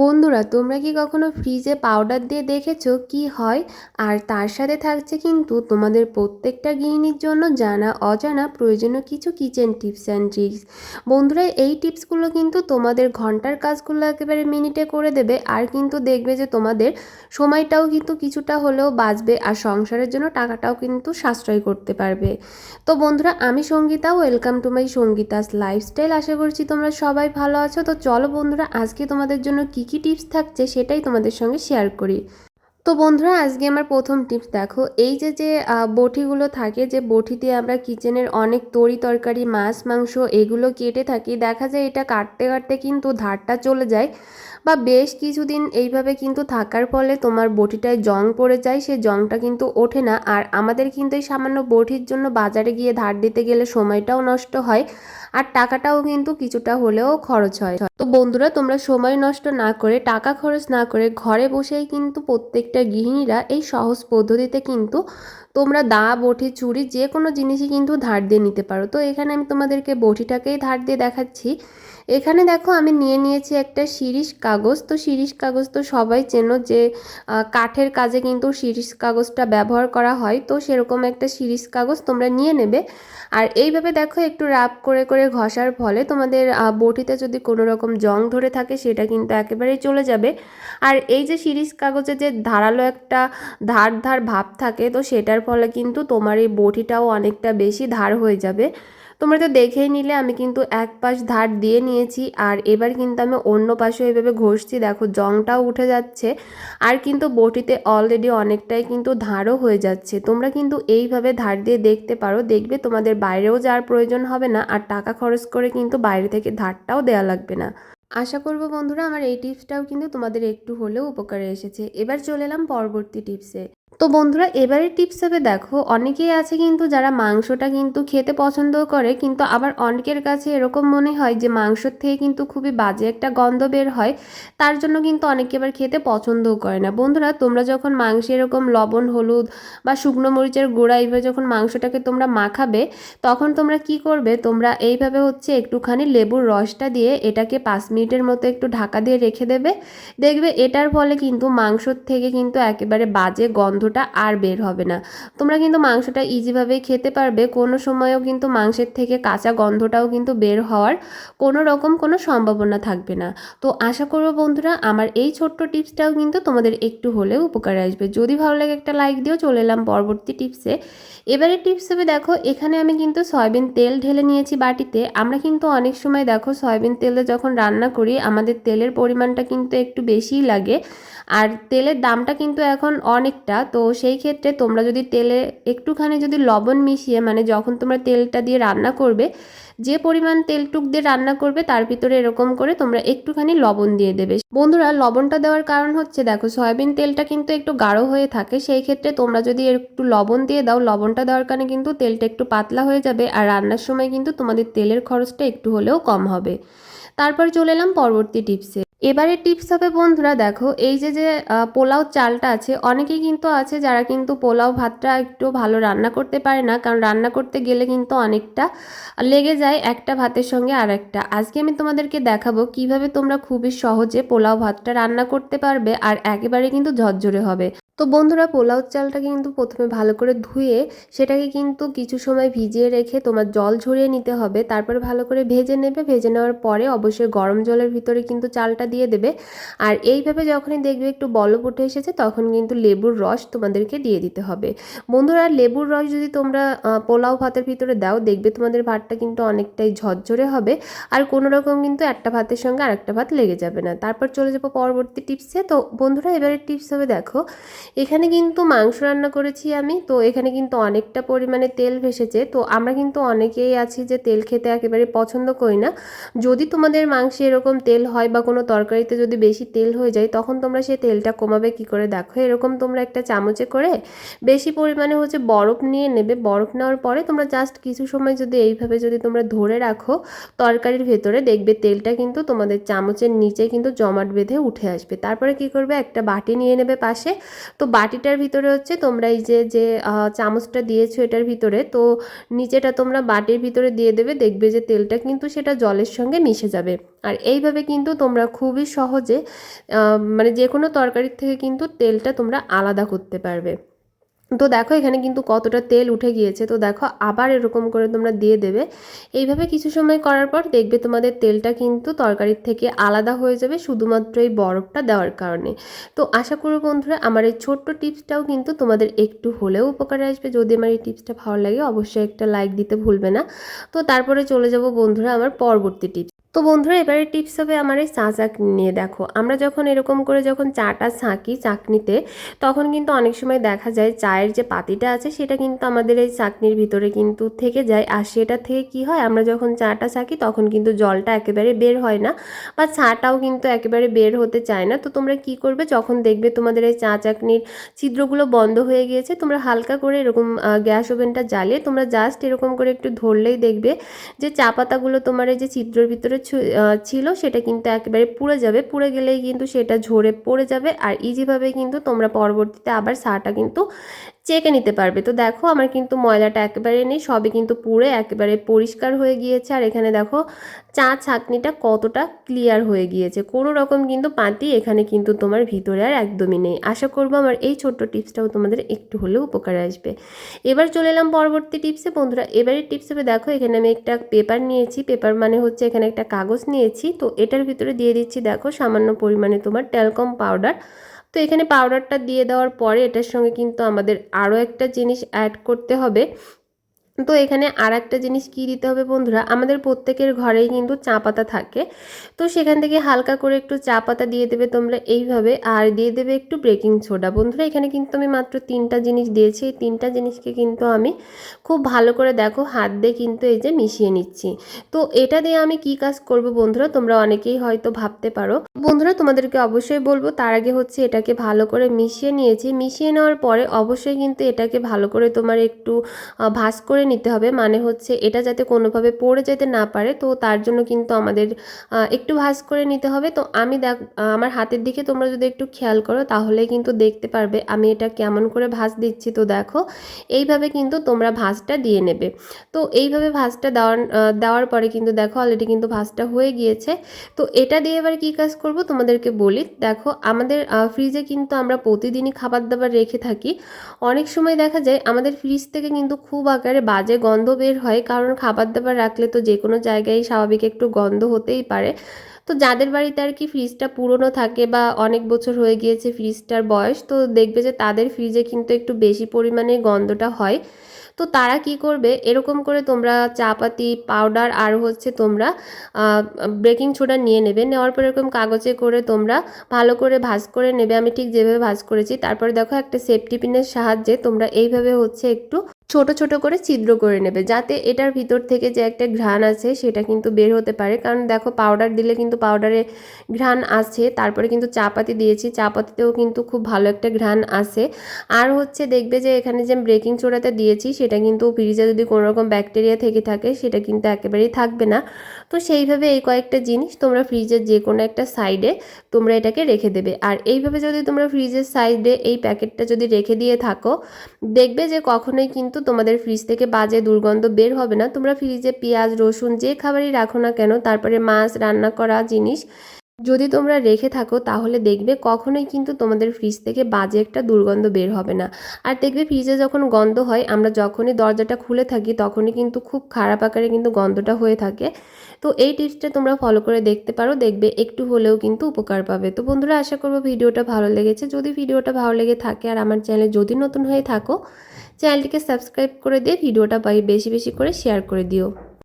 বন্ধুরা, তোমরা কি কখনো ফ্রিজে পাউডার দিয়ে দেখেছ কি হয়? আর তার সাথে থাকছে কিন্তু তোমাদের প্রত্যেকটা গৃহিণীর জন্য জানা, অজানা প্রয়োজনীয় কিছু কিচেন টিপস অ্যান্ড ট্রিক্স বন্ধুরা, এই টিপসগুলো কিন্তু তোমাদের ঘণ্টার কাজগুলো একেবারে মিনিটে করে দেবে। আর কিন্তু দেখবে যে তোমাদের সময়টাও কিন্তু কিছুটা হলেও বাঁচবে আর সংসারের জন্য টাকাটাও কিন্তু সাশ্রয় করতে পারবে। তো বন্ধুরা, আমি Sangeeta welcome to my Sangeeta's lifestyle আশা করছি তোমরা সবাই ভালো আছো। তো চলো বন্ধুরা, আজকে তোমাদের জন্য কি কি টিপস থাকছে সেটাই তোমাদের সঙ্গে শেয়ার করি। তো বন্ধুরা, আজকে আমার প্রথম টিপস দেখো। এই যে যে বটিগুলো থাকে, যে বটি দিয়ে আমরা কিচেনের অনেক তরি তরকারি, মাছ, মাংস এগুলো কেটে থাকি, দেখা যায় এটা কাটতে কাটতে কিন্তু ধারটা চলে যায়। বা বেশ কিছুদিন এইভাবে কিন্তু থাকার ফলে তোমার বটিটায় জং পড়ে যায়, সে জংটা কিন্তু ওঠে না। আর আমাদের কিন্তু এই সামান্য বটির জন্য বাজারে গিয়ে ধার দিতে গেলে সময়টাও নষ্ট হয় আর টাকাটাও কিন্তু কিছুটা হলেও খরচ হয়। তো বন্ধুরা, তোমরা সময় নষ্ট না করে, টাকা খরচ না করে ঘরে বসেই কিন্তু প্রত্যেকটা গৃহিণীরা এই সহজ পদ্ধতিতে কিন্তু তোমরা দা, বটি, চুড়ি যে কোনো জিনিসই কিন্তু ধার দিয়ে নিতে পারো। তো এখানে আমি তোমাদেরকে বটিটাকেই ধার দিয়ে দেখাচ্ছি। এখানে দেখো আমি নিয়ে নিয়েছি একটা শিরিষ কাগজ। তো শিরিষ কাগজ তো সবাই চেনো যে কাঠের কাজে কিন্তু শিরিষ কাগজটা ব্যবহার করা হয়। তো সেরকম একটা শিরিষ কাগজ তোমরা নিয়ে নেবে। আর এইভাবে দেখো একটু রাব করে করে ঘষার ফলে তোমাদের বটিতে যদি কোনো রকম জং ধরে থাকে সেটা কিন্তু একেবারেই চলে যাবে। আর এই যে শিরিষ কাগজে যে ধারালো একটা ধার ধার ভাব থাকে, তো সেটার ফলে কিন্তু তোমার এই বটিটাও অনেকটা বেশি ধার হয়ে যাবে। তোমরা তো দেখেই নিলে, আমি কিন্তু এক পাশ ধার দিয়ে নিয়েছি, আর এবার কিন্তু আমি অন্য পাশে এভাবে ঘষছি। দেখো, জংটাও উঠে যাচ্ছে, আর কিন্তু বটিতে অলরেডি অনেকটাই কিন্তু ধারও হয়ে যাচ্ছে। তোমরা কিন্তু এইভাবে ধার দিয়ে দেখতে পারো, দেখবে তোমাদের বাইরেও যাওয়ার প্রয়োজন হবে না, আর টাকা খরচ করে কিন্তু বাইরে থেকে ধারটাও দেওয়া লাগবে না। আশা করব বন্ধুরা, আমার এই টিপসটাও কিন্তু তোমাদের একটু হলেও উপকারে এসেছে। এবার চলে এলাম পরবর্তী টিপসে। তো বন্ধুরা, এবারের টিপস হবে দেখো, অনেকেই আছে কিন্তু যারা মাংসটা কিন্তু খেতে পছন্দ করে, কিন্তু আবার অনেকের কাছে এরকম মনে হয় যে মাংসর থেকে কিন্তু খুবই বাজে একটা গন্ধ বের হয়, তার জন্য কিন্তু অনেকে আবার খেতে পছন্দও করে না। বন্ধুরা, তোমরা যখন মাংসে এরকম লবণ, হলুদ বা শুকনো মরিচের গুঁড়া এইভাবে যখন মাংসটাকে তোমরা মাখাবে, তখন তোমরা কি করবে? তোমরা এইভাবে হচ্ছে একটুখানি লেবুর রসটা দিয়ে এটাকে পাঁচ মিনিটের মতো একটু ঢাকা দিয়ে রেখে দেবে। দেখবে এটার ফলে কিন্তু মাংসর থেকে কিন্তু একেবারে বাজে গন্ধটা আর বের হবে না। তোমরা কিন্তু মাংসটা ইজিভাবেই খেতে পারবে। কোনো সময়ও কিন্তু মাংসের থেকে কাঁচা গন্ধটাও কিন্তু বের হওয়ার কোনো রকম কোনো সম্ভাবনা থাকবে না। তো আশা করব বন্ধুরা, আমার এই ছোট্ট টিপসটাও কিন্তু তোমাদের একটু হলেও উপকারে আসবে। যদি ভালো লাগে একটা লাইক দিও, চলে এলাম পরবর্তী টিপসে। এবারে টিপস হবে দেখো, এখানে আমি কিন্তু সয়াবিন তেল ঢেলে নিয়েছি বাটিতে। আমরা কিন্তু অনেক সময় দেখো, সয়াবিন তেলে যখন রান্না করি, আমাদের তেলের পরিমাণটা কিন্তু একটু বেশিই লাগে। আর তেলের দামটা কিন্তু এখন অনেকটা, তো সেই ক্ষেত্রে তোমরা যদি তেলে একটুখানি যদি লবণ মিশিয়ে মানে যখন তোমরা তেলটা দিয়ে রান্না করবে, যে পরিমাণ তেলটুক দিয়ে রান্না করবে, তার ভিতরে এরকম করে তোমরা একটুখানি লবণ দিয়ে দেবে। বন্ধুরা, লবণটা দেওয়ার কারণ হচ্ছে, দেখো সয়াবিন তেলটা কিন্তু একটু গাঢ় হয়ে থাকে, সেই ক্ষেত্রে তোমরা যদি একটু লবণ দিয়ে দাও, লবণটা দেওয়ার কারণে কিন্তু তেলটা একটু পাতলা হয়ে যাবে আর রান্নার সময় কিন্তু তোমাদের তেলের খরচটা একটু হলেও কম হবে। তারপর চলে এলাম পরবর্তী টিপসে। এবারে টিপস হবে বন্ধুরা, দেখো, এই যে যে পোলাও চালটা আছে, অনেকেই কিন্তু আছে যারা কিন্তু পোলাও ভাতটা একটু ভালো রান্না করতে পারে না, কারণ রান্না করতে গেলে কিন্তু অনেকটা লেগে যায় একটা ভাতের সঙ্গে আর একটা আজকে আমি তোমাদেরকে দেখাবো কীভাবে তোমরা খুবই সহজে পোলাও ভাতটা রান্না করতে পারবে আর একেবারে কিন্তু ঝরঝরে হবে। তো বন্ধুরা পোলাও চালটা কিন্তু প্রথমে ভালো করে ধুয়ে সেটাকে কিন্তু কিছু সময় ভিজিয়ে রেখে তোমার জল ঝরিয়ে নিতে হবে। তারপরে ভালো করে ভেজে নেবে। ভেজে নেওয়ার পরে অবশ্যই গরম জলের ভিতরে কিন্তু চালটা দিয়ে দেবে। আর এইভাবে যখনই দেখবে একটু বলপ উঠে এসেছে, তখন কিন্তু লেবুর রস তোমাদেরকে দিয়ে দিতে হবে। বন্ধুরা, লেবুর রস যদি তোমরা পোলাও ভাতের ভিতরে দাও, দেখবে তোমাদের ভাতটা কিন্তু অনেকটাই ঝরঝরে হবে। আর কোনো রকম কিন্তু একটা ভাতের সঙ্গে আরেকটা ভাত লেগে যাবে না। তারপর চলে যাব পরবর্তী টিপসে। তো বন্ধুরা এবারে টিপস হবে, দেখো এখানে কিন্তু মাংস রান্না করেছি আমি। তো এখানে কিন্তু অনেকটা পরিমাণে তেল ভেসেছে। তো আমরা কিন্তু অনেকেই আছি যে তেল খেতে একেবারে পছন্দ করি না। যদি তোমাদের মাংসে এরকম তেল হয় বা কোনো তরকারিতে যদি বেশি তেল হয়ে যায়, তখন তোমরা সেই তেলটা কমাবে কি করে? দেখো, এরকম তোমরা একটা চামচে করে বেশি পরিমাণে হচ্ছে বরফ নিয়ে নেবে। বরফ নেওয়ার পরে তোমরা জাস্ট কিছু সময় যদি এইভাবে যদি তোমরা ধরে রাখো, তরকারির ভেতরে দেখবে তেলটা কিন্তু তোমাদের চামচের নিচে কিন্তু জমাট বেঁধে উঠে আসবে। তারপরে কি করবে? একটা বাটি নিয়ে নেবে পাশে। তো বাটিটার ভিতরে হচ্ছে তোমরা এই যে যে চামচটা দিয়েছ এটার ভিতরে, তো নিচেটা তোমরা বাটির ভিতরে দিয়ে দেবে, দেখবে যে তেলটা কিন্তু সেটা জলের সঙ্গে মিশে যাবে। আর এইভাবে কিন্তু তোমরা খুবই সহজে মানে যে কোনো তরকারির থেকে কিন্তু তেলটা তোমরা আলাদা করতে পারবে। তো দেখো এখানে কিন্তু কতটা তেল উঠে গিয়েছে। তো দেখো আবার এরকম করে তোমরা দিয়ে দেবে। এইভাবে কিছু সময় করার পর দেখবে তোমাদের তেলটা কিন্তু তরকারির থেকে আলাদা হয়ে যাবে, শুধুমাত্র এই বরফটা দেওয়ার কারণে। তো আশা করব বন্ধুরা আমার এই ছোট্ট টিপসটাও কিন্তু তোমাদের একটু হলেও উপকারে আসবে। যদি আমার এই টিপসটা ভালো লাগে অবশ্যই একটা লাইক দিতে ভুলবে না। তো তারপরে চলে যাব বন্ধুরা আমার পরবর্তী টিপস। তো বন্ধুরা এবারে টিপস হবে আমার এই চা চাকনি নিয়ে। দেখো, আমরা যখন এরকম করে যখন চাটা ছাঁকি চাকনিতে, তখন কিন্তু অনেক সময় দেখা যায় চায়ের যে পাতিটা আছে, সেটা কিন্তু আমাদের এই চাকনির ভিতরে কিন্তু থেকে যায়। আর সেটা থেকে কি হয়, আমরা যখন চাটা ছাঁকি, তখন কিন্তু জলটা একেবারে বের হয় না বা চাটাও কিন্তু একেবারে বের হতে চায় না। তো তোমরা কি করবে, যখন দেখবে তোমাদের এই চা চাকনির ছিদ্রগুলো বন্ধ হয়ে গিয়েছে, তোমরা হালকা করে এরকম গ্যাস ওভেনটা জ্বালিয়ে তোমরা জাস্ট এরকম করে একটু ধরলেই দেখবে যে চা পাতাগুলো তোমার এই যে ছিদ্রের ভিতরে ছিল, সেটা কিন্তু একেবারে পুড়ে যাবে। পুড়ে গেলেই কিন্তু সেটা ঝরে পড়ে যাবে। আর ইজিভাবে কিন্তু তোমরা পরবর্তীতে আবার সাটা কিন্তু চেকে নিতে পারবে। তো দেখো আমার কিন্তু ময়লাটা একেবারে নেই, সবই কিন্তু পুড়ে একেবারে পরিষ্কার হয়ে গিয়েছে। আর এখানে দেখো চা ছাঁকনিটা কতটা ক্লিয়ার হয়ে গিয়েছে। কোনো রকম কিন্তু পাতি এখানে কিন্তু তোমার ভিতরে আর একদমই নেই। আশা করব আমার এই ছোট্ট টিপসটাও তোমাদের একটু হলেও উপকার আসবে। এবার চলে এলাম পরবর্তী টিপসে। বন্ধুরা এবারের টিপস হবে, দেখো এখানে আমি একটা পেপার নিয়েছি। পেপার মানে হচ্ছে এখানে একটা কাগজ নিয়েছি। তো এটার ভিতরে দিয়ে দিচ্ছি, দেখো সামান্য পরিমাণে তোমার টেলকম পাউডার তো এখানে পাউডারটা দিয়ে দেওয়ার পরে এটার সঙ্গে কিন্তু আমাদের আরও একটা জিনিস অ্যাড করতে হবে। তো এখানে আর একটা জিনিস কি দিতে হবে বন্ধুরা? আমাদের প্রত্যেকের ঘরেই কিন্তু চা পাতা থাকে। তো সেখান থেকে হালকা করে একটু চা পাতা দিয়ে দেবে তোমরা এইভাবে। আর দিয়ে দেবে একটু বেকিং সোডা। বন্ধুরা এখানে কিন্তু আমি মাত্র তিনটা জিনিস দিয়েছি। এই তিনটা জিনিসকে কিন্তু আমি খুব ভালো করে দেখো হাত দিয়ে কিন্তু এই যে মিশিয়ে নিচ্ছি। তো এটা দিয়ে আমি কি কাজ করব বন্ধুরা? তোমরা অনেকেই হয়তো ভাবতে পারো। বন্ধুরা তোমাদেরকে অবশ্যই বলব তার আগে হচ্ছে এটাকে ভালো করে মিশিয়ে নিয়েছি। মিশিয়ে নেওয়ার পরে অবশ্যই কিন্তু এটাকে ভালো করে তোমার একটু আহ, ভাঁজ করে নিতে হবে। মানে হচ্ছে এটা যাতে কোনোভাবে পড়ে যেতে না পারে। তো তার জন্য কিন্তু আমাদের একটু ভাঁজ করে নিতে হবে। তো আমি দেখ আমার হাতের দিকে তোমরা যদি একটু খেয়াল করো, তাহলে কিন্তু দেখতে পারবে আমি এটা কেমন করে ভাঁজ দিচ্ছি। তো দেখো, এইভাবে কিন্তু তোমরা ভাঁজটা দিয়ে নেবে। তো এইভাবে ভাঁজটা দেওয়ার দেওয়ার পরে কিন্তু দেখো অলরেডি কিন্তু ভাঁজটা হয়ে গিয়েছে। তো এটা দিয়ে এবার কী কাজ করব তোমাদেরকে বলি। দেখো, আমাদের ফ্রিজে কিন্তু আমরা প্রতিদিনই খাবার দাবার রেখে থাকি। অনেক সময় দেখা যায় আমাদের ফ্রিজ থেকে কিন্তু খুব আকারে বাজে গন্ধ বের হয়, কারণ খাবার দাবার রাখলে তো যে কোনো জায়গায় স্বাভাবিক একটু গন্ধ হতেই পারে। তো যাদের বাড়িতে আর কি ফ্রিজটা পুরনো থাকে বা অনেক বছর হয়ে গিয়েছে ফ্রিজটার বয়স, তো দেখবে যে তাদের ফ্রিজে কিন্তু একটু বেশি পরিমাণে গন্ধটা হয়। তো তারা কি করবে? এরকম করে তোমরা চাপাতি পাউডার আর হচ্ছে তোমরা বেকিং সোডা নিয়ে নেবে। নেওয়ার পর এরকম কাগজে করে তোমরা ভালো করে ভাঁজ করে নেবে। আমি ঠিক যেভাবে ভাঁজ করেছি, তারপরে দেখো একটা সেফটি পিনের সাহায্যে তোমরা এইভাবে হচ্ছে একটু ছোট ছোট করে ছিদ্র করে নেবে। যাতে এটার ভিতর থেকে যে একটা ঘ্রাণ আছে সেটা কিন্তু বের হতে পারে। কারণ দেখো পাউডার দিলে কিন্তু পাউডারে ঘ্রাণ আছে। তারপরে কিন্তু চাপাতি দিয়েছি। চাপাতিতেও কিন্তু খুব ভালো একটা ঘ্রাণ আছে। আর হচ্ছে দেখবে যে এখানে যে ব্রেকিং সোডাটা দিয়েছি, সেটা কিন্তু ফ্রিজে যদি কোনো রকম ব্যাকটেরিয়া থেকে থাকে, সেটা কিন্তু একেবারেই থাকবে না। তো সেইভাবে এই কয়েকটা জিনিস তোমরা ফ্রিজের যে কোনো একটা সাইডে তোমরা এটাকে রেখে দেবে। আর এইভাবে যদি তোমরা ফ্রিজের সাইডে এই প্যাকেটটা যদি রেখে দিয়ে থাকো, দেখবে যে কখনোই কিন্তু তোমাদের ফ্রিজ থেকে বাজে দুর্গন্ধ বের হবে না। তোমরা ফ্রিজে পেঁয়াজ, রসুন যে খাবারই রাখো না কেন, তারপরে মাছ, রান্না করা জিনিস যদি তোমরা রেখে থাকো, তাহলে দেখবে কখনোই কিন্তু তোমাদের ফ্রিজ থেকে বাজে একটা দুর্গন্ধ বের হবে না। আর দেখবে ফ্রিজে যখন গন্ধ হয়, আমরা যখনই দরজাটা খুলে থাকি, তখনই কিন্তু খুব খারাপ আকারে কিন্তু গন্ধটা হয়ে থাকে। তো এই টিপসটা তোমরা ফলো করে দেখতে পারো, দেখবে একটু হলেও কিন্তু উপকার পাবে। তো বন্ধুরা, আশা করব ভিডিওটা ভালো লেগেছে। যদি ভিডিওটা ভালো লেগে থাকে আর আমার চ্যানেলে যদি নতুন হয়ে থাকো চ্যানেলটিকে সাবস্ক্রাইব করে দিয়ে ভিডিওটা বেশি বেশি করে শেয়ার করে দিও।